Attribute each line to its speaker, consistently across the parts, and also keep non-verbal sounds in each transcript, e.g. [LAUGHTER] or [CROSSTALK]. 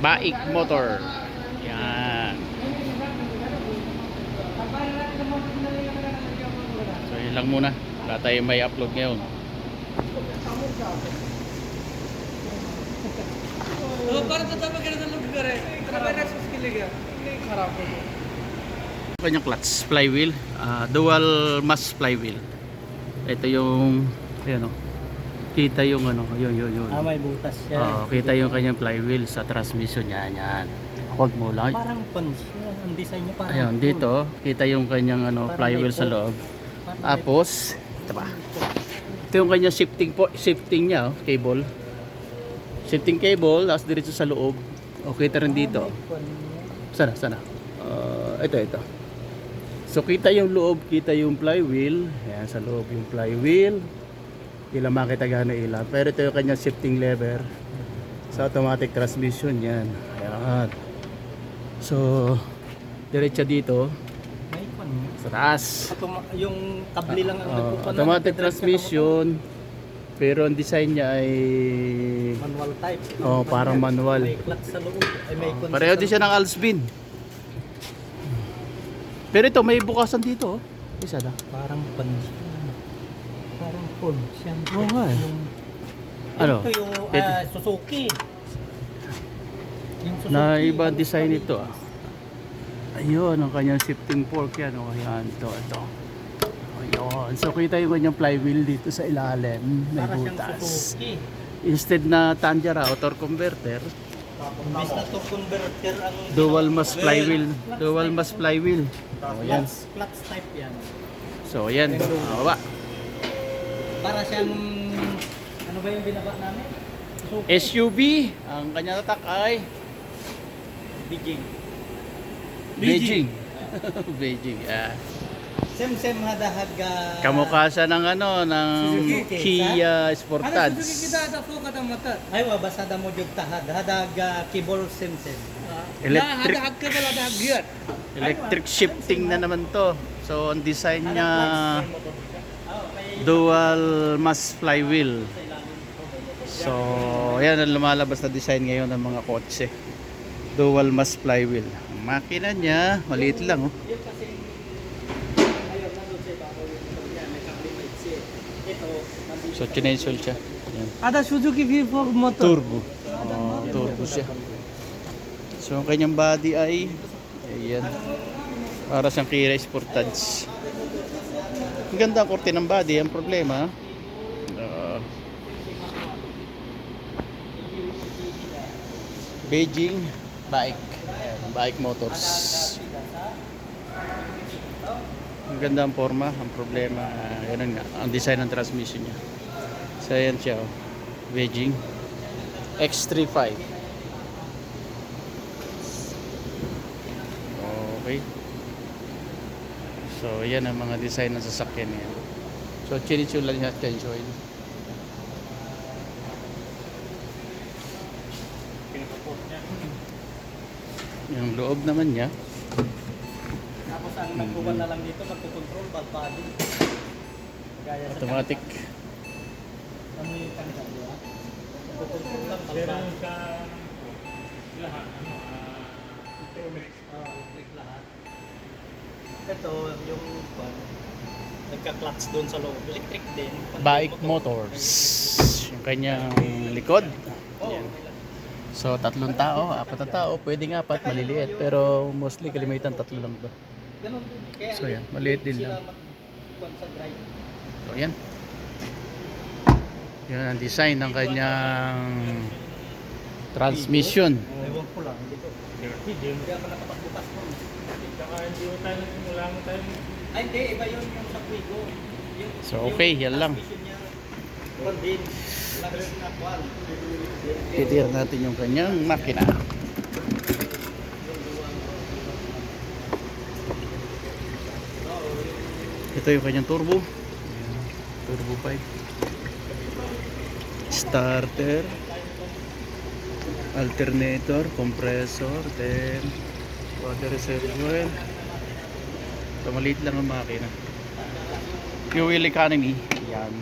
Speaker 1: Baik Motor. Yan. So yun lang muna. Wala tayong may upload ngayon. Kanyang clutch, flywheel, uh, dual mass flywheel. Ito yung, ayan o kita yung ano yun yun yun
Speaker 2: Ah, may butas siya.
Speaker 1: Oo, kita yung kanyang flywheel sa transmission yan yan hold mo lang
Speaker 2: Parang punch. Ang design niya parang
Speaker 1: ayun dito kita yung kanyang ano
Speaker 2: Parang
Speaker 1: flywheel
Speaker 2: may
Speaker 1: sa
Speaker 2: pole.
Speaker 1: loob
Speaker 2: Parang
Speaker 1: tapos ito ba ito yung kanyang shifting po shifting niya oh, cable shifting cable tapos diretso sa loob o kita rin dito
Speaker 2: may punch.
Speaker 1: Sana, sana. Ah, ito, ito. So, kita yung loob, kita yung flywheel. Ayan, sa loob yung flywheel. Ilang makita gano'n ilan. Pero ito yung kanyang shifting lever. Sa automatic transmission yan. Ayan. So, diretso dito sa taas.
Speaker 2: Automa- yung kable lang ang nagpupunan.
Speaker 1: automatic transmission. Pero ang design niya ay
Speaker 2: Manual type.
Speaker 1: Oh, parang manual.
Speaker 2: May clutch sa loob. Ay, may punch
Speaker 1: pareho din siya ng Alsbin. Pero ito may bukasan dito. oh. Isa na.
Speaker 2: Parang punch. Parang punch. Yan.
Speaker 1: Oo nga eh.
Speaker 2: Yung,
Speaker 1: Ano?
Speaker 2: Ito yung
Speaker 1: Ito.
Speaker 2: ah, Suzuki. Yung Suzuki.
Speaker 1: na iba
Speaker 2: ano
Speaker 1: design
Speaker 2: pa
Speaker 1: nito
Speaker 2: rin?
Speaker 1: ah. Ayun, ang kanyang shifting fork yan. O, ayan, ito, ito. Ayun. So, kita yung kanyang flywheel dito sa ilalim. May
Speaker 2: Para siyang
Speaker 1: butas.
Speaker 2: Suzuki.
Speaker 1: Instead na Tanjara o torque converter,
Speaker 2: Imbis na to converter ang
Speaker 1: dual mass flywheel. Dual mass flywheel. O, yan.
Speaker 2: Clutch, clutch type yan.
Speaker 1: So, yan. Baba.
Speaker 2: Para siyang ano ba yung binaba namin? Suzuki.
Speaker 1: SUV. Ang kanyang tatak ay
Speaker 2: Beijing.
Speaker 1: Beijing. Beijing. [LAUGHS] Ah.
Speaker 2: Sem sem hadahag uh,
Speaker 1: Kamukha siya ng ano, ng
Speaker 2: Suzuki.
Speaker 1: Kia Sportage.
Speaker 3: Suzuki kita ada full kata mata
Speaker 2: Ay wa basa da mo jud tahad hadag uh, keyboard sem sem.
Speaker 1: Electric.
Speaker 3: ada hakka bala gear
Speaker 1: Electric shifting na naman to. So, ang design niya dual mass flywheel. So, yan ang lumalabas na design ngayon ng mga kotse. Dual mass flywheel. Makina niya, maliit lang oh. So, chinesol siya. Yan.
Speaker 3: ada Suzuki V4 motor
Speaker 1: Turbo. Oh, turbo siya. So, ang kanyang body ay ayan. Para siyang Kia Sportage. Ang ganda ang korte ng body. Ang problema, Beijing bike. Bike motors. Ang ganda ang forma. Ang problema, uh, yan nga, ang design ng transmission niya. So, ayan siya. Oh. Beijing X35. Okay. So, yan ang mga design ng sasakyan niya. So, chinichula niya attention. Yung loob naman niya.
Speaker 2: Tapos ang nagkuban na lang dito magko-control valve body. Gaya
Speaker 1: Automatic.
Speaker 2: Ano yung kanila di ba? Magko-control lang valve body. Ah, electric lahat. Ito yung kwan, nagka-clutch doon sa loob. Electric din.
Speaker 1: Bike motors. Yung kanyang likod. Yan. So, tatlong tao, apat na tao, pwedeng apat, maliliit. Pero mostly kalimitan tatlo lang to. So, yan, maliit din lang.
Speaker 2: mag-kwan sa drive.
Speaker 1: So, yan. Yan ang design ng kanyang transmission.
Speaker 2: Ewan ko lang. Hindi ko. Hindi ako nakapagbukas nun. Ay, hindi. Iba yun yung sa Quigo. Yung,
Speaker 1: So, okay, yan lang. Titira natin yung kanyang makina. Ito yung kanyang turbo. Turbo 5. Starter. Alternator, compressor, then water reservoir. So maliit lang ang makina. Fuel economy. Yan.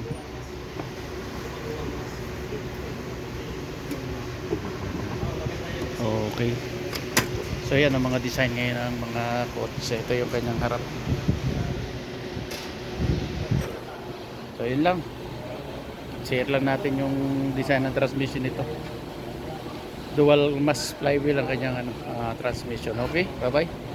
Speaker 1: Okay. So yan ang mga design ngayon ng mga kotse. Ito yung kanyang harap. So yun lang. Share lang natin yung design ng transmission nito. Dual mass flywheel ang kanyang ano, ah, transmission. Okay? Bye-bye.